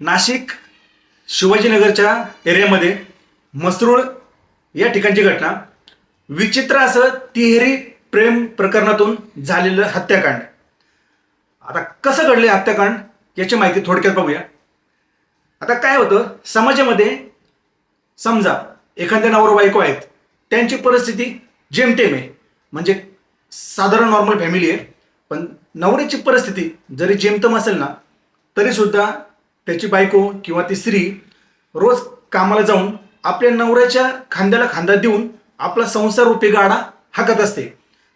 नाशिक शिवाजीनगरच्या एरियामध्ये मसरूळ या ठिकाणची घटना. विचित्र असं तिहेरी प्रेम प्रकरणातून झालेलं हत्याकांड. आता कसं घडलं हत्याकांड याची माहिती थोडक्यात बघूया. आता काय होतं समाजामध्ये समजा एखाद्या नवरा बायको आहेत त्यांची परिस्थिती जेमतेम आहे. म्हणजे साधारण नॉर्मल फॅमिली आहे पण नवऱ्याची परिस्थिती जरी जेमतेम असेल ना तरीसुद्धा त्याची बायको किंवा ती स्त्री रोज कामाला जाऊन आपल्या नवऱ्याच्या खांद्याला खांदा देऊन आपला संसार रूपी गाडा हाकत असते.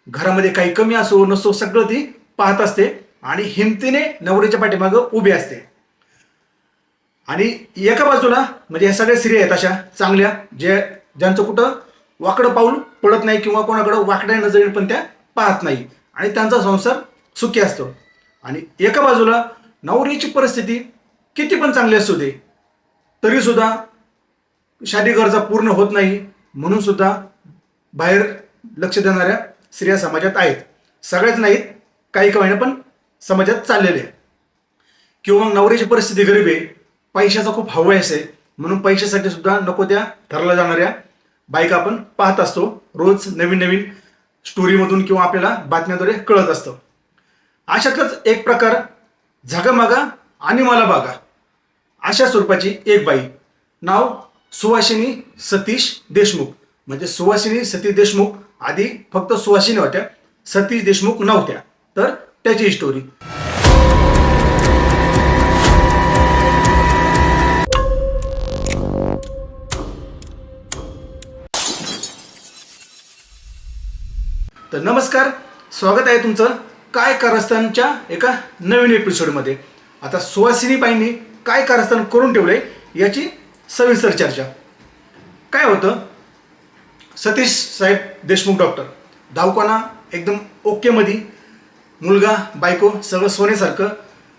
घरामध्ये काही कमी असो नसो सगळं ती पाहत असते आणि हिमतीने नवऱ्याच्या पाठीमागं उभी असते. आणि एका बाजूला म्हणजे ह्या सगळ्या स्त्रिया आहेत अशा चांगल्या जे ज्यांचं कुठं वाकडं पाऊल पडत नाही किंवा कोणाकडं वाकड्या नजरेने पण त्या पाहत नाही आणि त्यांचा संसार सुखी असतो. आणि एका बाजूला नवरीची परिस्थिती किती पण चांगली असू दे तरीसुद्धा शादी गरजा पूर्ण होत नाही. म्हणून सुद्धा बाहेर लक्ष देणाऱ्या स्त्रिया समाजात आहेत. सगळ्याच नाहीत काही काही पण समाजात चाललेले आहे किंवा मग नवऱ्याची परिस्थिती गरीब आहे पैशाचा खूप हवं आहे म्हणून पैशासाठी सुद्धा नको त्या ठरल्या जाणाऱ्या बायका आपण पाहत असतो. रोज नवीन नवीन स्टोरीमधून किंवा आपल्याला बातम्याद्वारे कळत असतं. अशातलाच एक प्रकार झगमागा आणि मला बागा अशा स्वरूपाची एक बाई. नाव सुवासिनी सतीश देशमुख. म्हणजे सुवासिनी सतीश देशमुख आधी फक्त सुवासिनी होत्या सतीश देशमुख नव्हत्या. तर त्याची स्टोरी तर नमस्कार स्वागत आहे तुमचं काय कारस्थानच्या एका नवीन एपिसोडमध्ये आता सुवासिनी बाईंनी काय कारस्थान करून ठेवले याची सविस्तर चर्चा. काय होतं? सतीश साहेब देशमुख डॉक्टर. दवाखाना एकदम ओकेमध्ये मुलगा बायको सगळं सोन्यासारखं.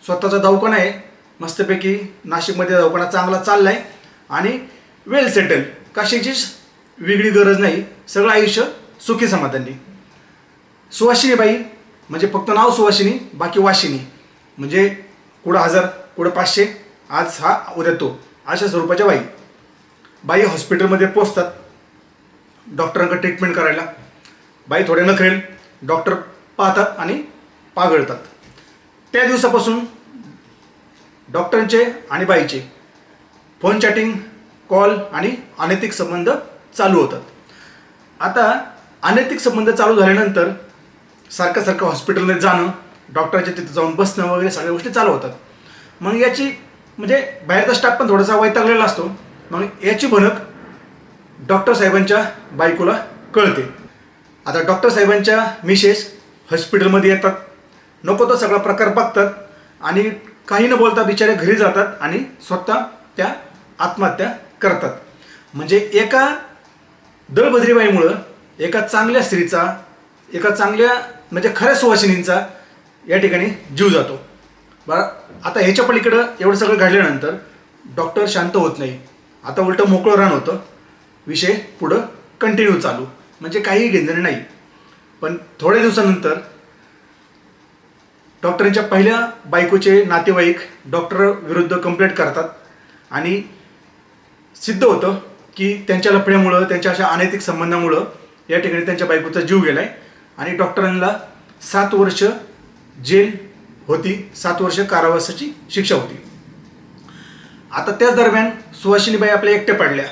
स्वतःचा दवाखाना आहे. मस्तपैकी नाशिकमध्ये दवाखाना चांगला चालला आहे आणि वेल सेटल कशाचीच वेगळी गरज नाही. सगळं आयुष्य सुखी समाधानी. सुवासिनी बाई म्हणजे फक्त नाव सुवासिनी बाकी वाशिनी. म्हणजे कुठं हजार कुठं पाचशे आज हा उद्या तो. अशा स्वरूपाच्या बाई. बाई हॉस्पिटलमध्ये पोचतात. डॉक्टरांकडे ट्रीटमेंट करायला. बाई थोड्या नखरेल डॉक्टर पाहतात आणि पागळतात. त्या दिवसापासून डॉक्टरांचे आणि बाईचे फोन चॅटिंग कॉल आणि अनैतिक संबंध चालू होतात. आता अनैतिक संबंध चालू झाल्यानंतर सारखं सारखं हॉस्पिटलमध्ये जाणं डॉक्टरच्या तिथं जाऊन बसणं वगैरे सगळ्या गोष्टी चालू होतात. मग याची म्हणजे बाहेरचा स्टाफ पण थोडासा वैतागलेला असतो. मग याची भनक डॉक्टर साहेबांच्या बायकोला कळते. आता डॉक्टर साहेबांच्या मिसेस हॉस्पिटलमध्ये येतात. नको तो सगळा प्रकार बघतात आणि काही न बोलता बिचारे घरी जातात आणि स्वतः त्या आत्महत्या करतात. म्हणजे एका दळभद्रीबाईमुळं एका चांगल्या स्त्रीचा एका चांगल्या म्हणजे खऱ्या सुवासिनींचा या ठिकाणी जीव जातो. बरं? आता ह्याच्या पलीकडं एवढं सगळं घडल्यानंतर डॉक्टर शांत होत नाही. आता उलटं मोकळं रान होतं. विषय पुढं कंटिन्यू चालू. म्हणजे काही घेणं नाही. पण थोड्या दिवसानंतर डॉक्टरांच्या पहिल्या बायकोचे नातेवाईक डॉक्टर विरुद्ध कंप्लेंट करतात. आणि सिद्ध होतं की त्यांच्या लफड्यामुळं त्यांच्या अशा अनैतिक संबंधामुळं या ठिकाणी त्यांच्या बायकोचा जीव गेला आहे आणि डॉक्टरांना सात वर्ष जेल होती. सात वर्ष कारावासाची शिक्षा होती. आता त्याच दरम्यान सुहासिनीबाई आपल्या एकट्या पडल्या.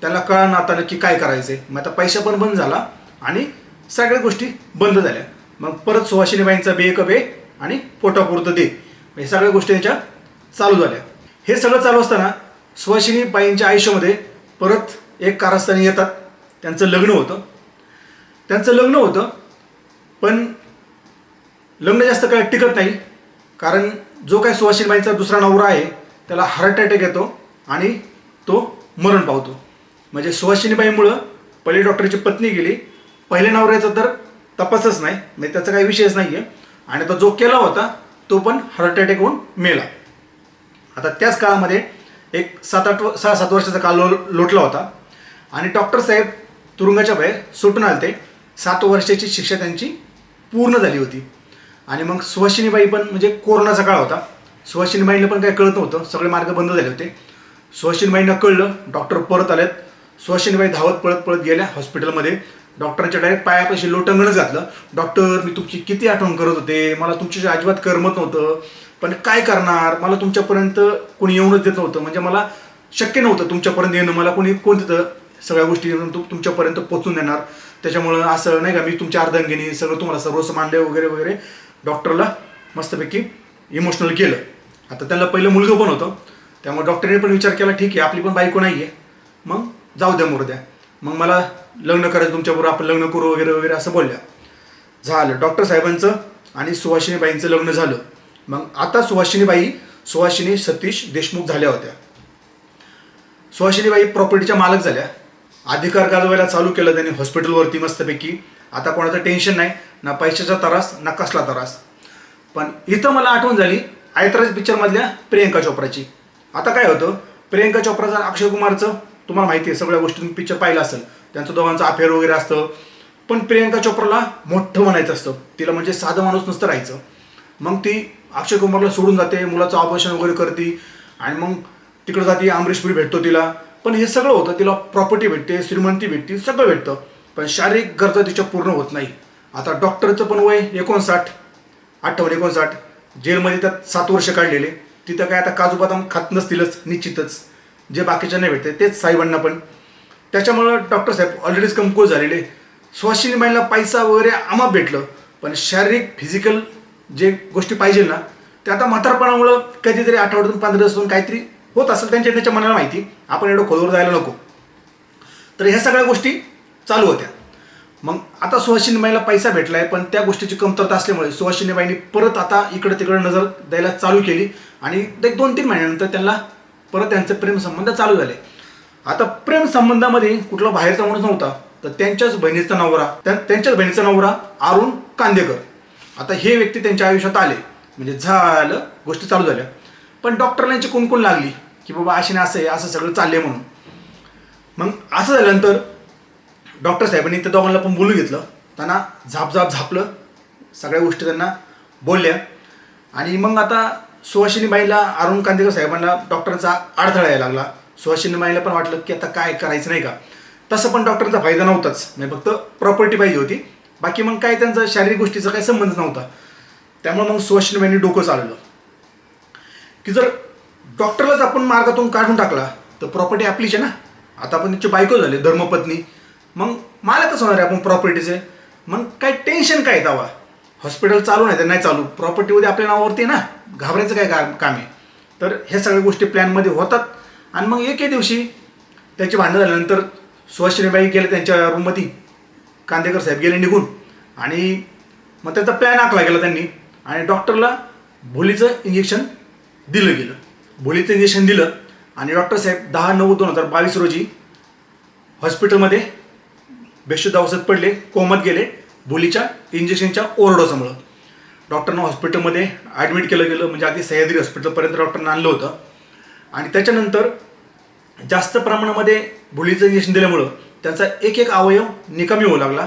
त्याला कळा आता की काय करायचंय. मग आता पैसा पण बंद झाला आणि सगळ्या गोष्टी बंद झाल्या. मग परत सुहासिनीबाईंचा बे बे आणि पोटापुरतं दे. हे सगळ्या गोष्टी त्याच्या चालू झाल्या. हे सगळं चालू असताना सुहासिनीबाईंच्या आयुष्यामध्ये परत एक कारस्थानी येतात. त्यांचं लग्न होतं. त्यांचं लग्न होतं पण लग्न जास्त काय टिकत नाही. कारण जो काही सुहासिनीबाईंचा दुसरा नवरा आहे त्याला हार्ट अटॅक येतो आणि तो मरण पावतो. म्हणजे सुहासिनीबाईमुळं पहिले डॉक्टरची पत्नी गेली. पहिल्या नवऱ्याचा तर तपासच नाही म्हणजे त्याचा काही विषयच नाही आहे आणि तो जो केला होता तो पण हार्ट अटॅक होऊन मेला. आता त्याच काळामध्ये एक सात आठ व- सहा सात वर्षाचा काल लो लोटला होता. आणि डॉक्टर साहेब तुरुंगाच्या बाहेर सुटून आले ते सात वर्षाची शिक्षा त्यांची पूर्ण झाली होती. आणि मग सुहासिनीबाई पण म्हणजे कोरोनाचा काळ होता. सुहासिनीबाईंना पण काही कळत नव्हतं. सगळे मार्ग बंद झाले होते. सुहासिनीबाईंना कळलं डॉक्टर परत आलेत. सुहासिनीबाई धावत पळत पळत गेल्या हॉस्पिटलमध्ये. डॉक्टरांच्या डायरेक्ट पायापाशी लोटंगणच घातलं. डॉक्टर मी तुमची किती आठवण करत होते? मला तुमच्याशी अजिबात करमत नव्हतं. पण काय करणार? मला तुमच्यापर्यंत कोणी येऊनच देत नव्हतं. म्हणजे मला शक्य नव्हतं तुमच्यापर्यंत येणं. मला कोणी कोण तिथं सगळ्या गोष्टी येऊन तुमच्यापर्यंत पोचून देणार. त्याच्यामुळं असं नाही का मी तुमच्या अर्धांगिनी सगळं तुम्हाला सर्वस्व मानले वगैरे वगैरे. डॉक्टरला मस्तपैकी इमोशनल केलं. आता त्यांना पहिलं मुलगं पण होतं. त्यामुळे डॉक्टरने पण विचार केला ठीक आहे आपली पण बायको नाही आहे मग जाऊ द्या मोर द्या मग मला लग्न करायचं तुमच्याबरोबर आपण लग्न करू वगैरे वगैरे असं बोलल्या. झालं. डॉक्टर साहेबांचं आणि सुहासिनीबाईंचं लग्न झालं. मग आता सुहासिनीबाई सुहासिनी सतीश देशमुख झाल्या होत्या. सुहासिनीबाई प्रॉपर्टीच्या मालक झाल्या. अधिकार गाजवायला चालू केलं त्यांनी हॉस्पिटलवरती मस्तपैकी. आता कोणाचं टेन्शन नाही. ना पैशाचा तरास ना कसला तरास. पण इथं मला आठवण झाली आयतराज पिक्चरमधल्या प्रियंका चोप्राची. आता काय होतं प्रियंका चोप्राचं अक्षय कुमारचं तुम्हाला माहिती आहे सगळ्या गोष्टी पिक्चर पाहिलं असेल. त्यांचं दोघांचं अफेअर वगैरे असतं. पण प्रियंका चोप्राला मोठं म्हणायचं असतं. तिला म्हणजे साधं माणूस नसतं राहायचं. मग ती अक्षय कुमारला सोडून जाते मुलाचं ऑपरेशन वगैरे करते आणि मग तिकडे जाते अमरीशपुरी भेटतो तिला. पण हे सगळं होतं तिला प्रॉपर्टी भेटते श्रीमंती भेटते सगळं भेटतं. पण शारीरिक गरजा तिच्या पूर्ण होत नाही. आता डॉक्टरचं पण वय एकोणसाठ अठ्ठावन्न एकोणसाठ. जेलमध्ये त्यात सात वर्ष काढलेले. तिथं काय आता काजू बदाम खात नसतीलच निश्चितच. जे बाकीच्या नाही भेटते तेच साहेबांना पण. त्याच्यामुळं डॉक्टर साहेब ऑलरेडीच कमकुवत झालेले. स्वाशिनी बाईला पैसा वगैरे आम्हा भेटलं पण शारीरिक फिजिकल जे गोष्टी पाहिजे ना ते आता म्हातारपणामुळं कधीतरी आठवड्यातून पंधरा दिवसातून काहीतरी होत असेल त्यांच्या त्यांच्या मनाला माहिती. आपण एवढं खोलवर जायला नको. तर ह्या सगळ्या गोष्टी चालू होत्या. मग आता सुहासिनीबाईला पैसा भेटलाय पण त्या गोष्टीची कमतरता असल्यामुळे सुहासिनीबाईंनी परत आता इकडं तिकडे नजर द्यायला चालू केली आणि एक दोन तीन महिन्यानंतर त्यांना परत त्यांचे प्रेमसंबंध चालू झाले. आता प्रेमसंबंधामध्ये कुठला बाहेरचा माणूस नव्हता तर त्यांच्याच बहिणीचा नवरा त्यांच्याच बहिणीचा नवरा अरुण कांदेकर. आता हे व्यक्ती त्यांच्या आयुष्यात आले म्हणजे झालं गोष्टी चालू झाल्या. पण डॉक्टरला यांची कुणकुण लागली की बाबा अशी नाही असं आहे असं सगळं चाललंय म्हणून. मग असं झाल्यानंतर डॉक्टर साहेबांनी त्या दोघांना पण बोलून घेतलं. त्यांना झाप झाप झापलं. सगळ्या गोष्टी त्यांना बोलल्या. आणि मग आता सुहासिनीबाईला अरुण कांदेकर साहेबांना डॉक्टरांचा अडथळा यायला लागला. सुहासिनीबाईला पण वाटलं की आता काय करायचं नाही का? तसं पण डॉक्टरांचा फायदा नव्हताच. म्हणजे फक्त प्रॉपर्टी पाहिजे होती. बाकी मग काय त्यांचा शारीरिक गोष्टीचा काही संबंध नव्हता. त्यामुळे मग सुहासिनीबाईंनी डोकं चाललं की जर डॉक्टरलाच आपण मार्गातून काढून टाकला तर प्रॉपर्टी आपलीच आहे ना? आता आपण त्याची बायको झाले धर्मपत्नी. मग मालकच होणार आहे आपण प्रॉपर्टीचे मग काय टेन्शन काय दावा हॉस्पिटल चालू नाही तर नाही चालू. प्रॉपर्टी उद्या आपल्या नावावरती ना? घाबरायचं काय काम काम आहे? तर ह्या सगळ्या गोष्टी प्लॅनमध्ये होतात. आणि मग एके दिवशी त्याची भांडणं झाल्यानंतर सुहासिनीबाई गेले त्यांच्या रूममध्ये कांदेकर साहेब गेले निघून. आणि मग त्याचा प्लॅन आखला गेला त्यांनी. आणि डॉक्टरला भोलीचं इंजेक्शन दिलं गेलं. भोलीचं इंजेक्शन दिलं. आणि डॉक्टर साहेब दहा नऊ दोन हजार बावीस रोजी हॉस्पिटलमध्ये बेशुद्ध अवस्थेत पडले कोमत गेले बुलीच्या इंजेक्शनच्या ओरडोसमुळं डॉक्टरना हॉस्पिटलमध्ये ॲडमिट केलं गेलं म्हणजे आधी सह्याद्री हॉस्पिटलपर्यंत डॉक्टरनं आणलं होतं. आणि त्याच्यानंतर जास्त प्रमाणामध्ये बुलीचं इंजेक्शन दिल्यामुळं त्यांचा एक एक अवयव निकामी होऊ लागला.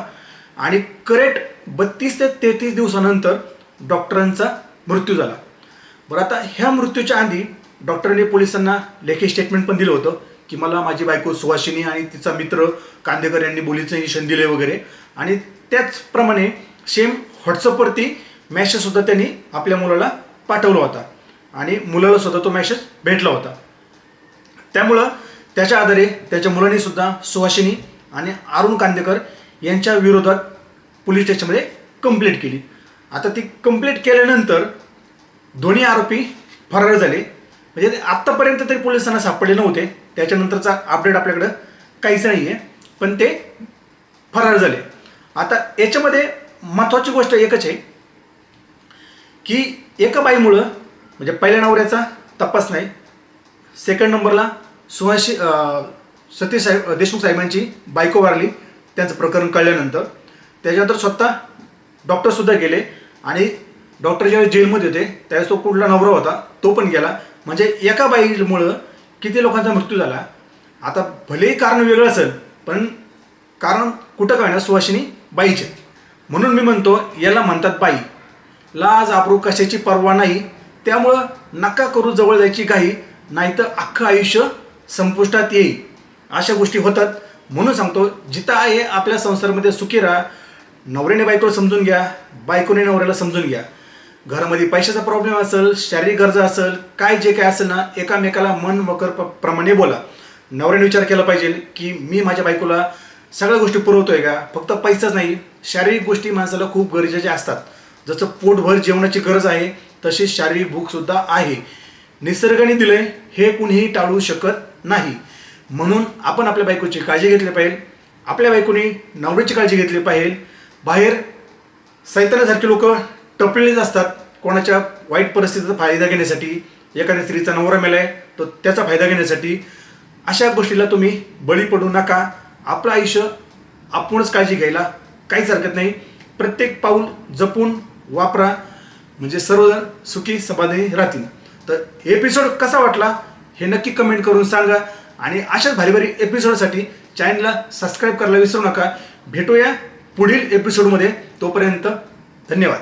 आणि करेक्ट बत्तीस ते तेहतीस दिवसानंतर डॉक्टरांचा मृत्यू झाला. बरं आता ह्या मृत्यूच्या आधी डॉक्टरांनी पोलिसांना लेखी स्टेटमेंट पण दिलं होतं. की मला माझी बायको सुवासिनी आणि तिचा मित्र कांदेकर यांनी बोलीचं इंजेक्शन दिले वगैरे. आणि त्याचप्रमाणे सेम व्हॉट्सअपवरती मॅसेजसुद्धा त्यांनी आपल्या मुलाला पाठवला होता. आणि मुलाला सुद्धा तो मॅसेज भेटला होता. त्यामुळं त्याच्या आधारे त्याच्या मुलांनी सुद्धा सुहासिनी आणि अरुण कांदेकर यांच्या विरोधात पोलीस स्टेशनमध्ये कंप्लेंट केली. आता ती कंप्लेंट केल्यानंतर दोन्ही आरोपी फरार झाले. म्हणजे आत्तापर्यंत तरी पोलिसांना सापडले नव्हते. त्याच्यानंतरचा अपडेट आपल्याकडं काहीच नाही आहे पण ते फरार झाले. आता याच्यामध्ये महत्त्वाची गोष्ट एकच आहे की एका बाईमुळं म्हणजे पहिल्या नवऱ्याचा तपास नाही सेकंड नंबरला सुहाशी सतीश साहेब देशमुख साहेबांची बायको वारली त्यांचं प्रकरण कळल्यानंतर. त्याच्यानंतर स्वतः डॉक्टरसुद्धा गेले आणि डॉक्टर ज्यावेळेस जेलमध्ये होते त्यावेळेस तो कुठला नवरा होता तो पण गेला. म्हणजे एका बाईमुळं किती लोकांचा मृत्यू झाला? आता भलेही कारण वेगळं असेल पण कारण कुठं काय ना सुवासिनी बाईचे म्हणून मी म्हणतो याला म्हणतात बाई. लाज आपरू कशाची पर्वा नाही त्यामुळं नका करू जवळ जायची घाई नाहीतर अख्खं आयुष्य संपुष्टात येईल. अशा गोष्टी होतात. म्हणून सांगतो जिथं आहे आपल्या संसारामध्ये सुखी राहा. नवऱ्याने बायकोला समजून घ्या बायकोने नवऱ्याला समजून घ्या. घरामध्ये पैशाचा प्रॉब्लेम असेल शारीरिक गरजा असेल काय जे काय असेल ना एकामेकाला मन मकर प- प्रमाणे बोला. नवऱ्याने विचार केला पाहिजे की मी माझ्या बायकोला सगळ्या गोष्टी पुरवतोय का? फक्त पैसाच नाही शारीरिक गोष्टी माणसाला खूप गरजेच्या असतात. जसं पोटभर जेवणाची गरज आहे तशी शारीरिक भूकसुद्धा आहे. निसर्गाने दिले हे कुणीही टाळू शकत नाही. म्हणून आपण आपल्या बायकोची काळजी घेतली पाहिजे. आपल्या बायकोनी नवऱ्याची काळजी घेतली पाहिजे. बाहेर सैतानासारखे लोक टपलेलेच असतात. कोणाच्या वाईट परिस्थितीचा फायदा घेण्यासाठी एखाद्या स्त्रीचा नवरा मेलाय तो त्याचा फायदा घेण्यासाठी अशा गोष्टीला तुम्ही बळी पडू नका. आपलं आयुष्य आपणच काळजी घ्यायला काहीच हरकत नाही. प्रत्येक पाऊल जपून वापरा. म्हणजे सर्वजण सुखी समाधानी राहतील. तर एपिसोड कसा वाटला हे नक्की कमेंट करून सांगा. आणि अशाच भारी भारी एपिसोडसाठी चॅनलला सबस्क्राईब करायला विसरू नका. भेटूया पुढील एपिसोडमध्ये तोपर्यंत धन्यवाद.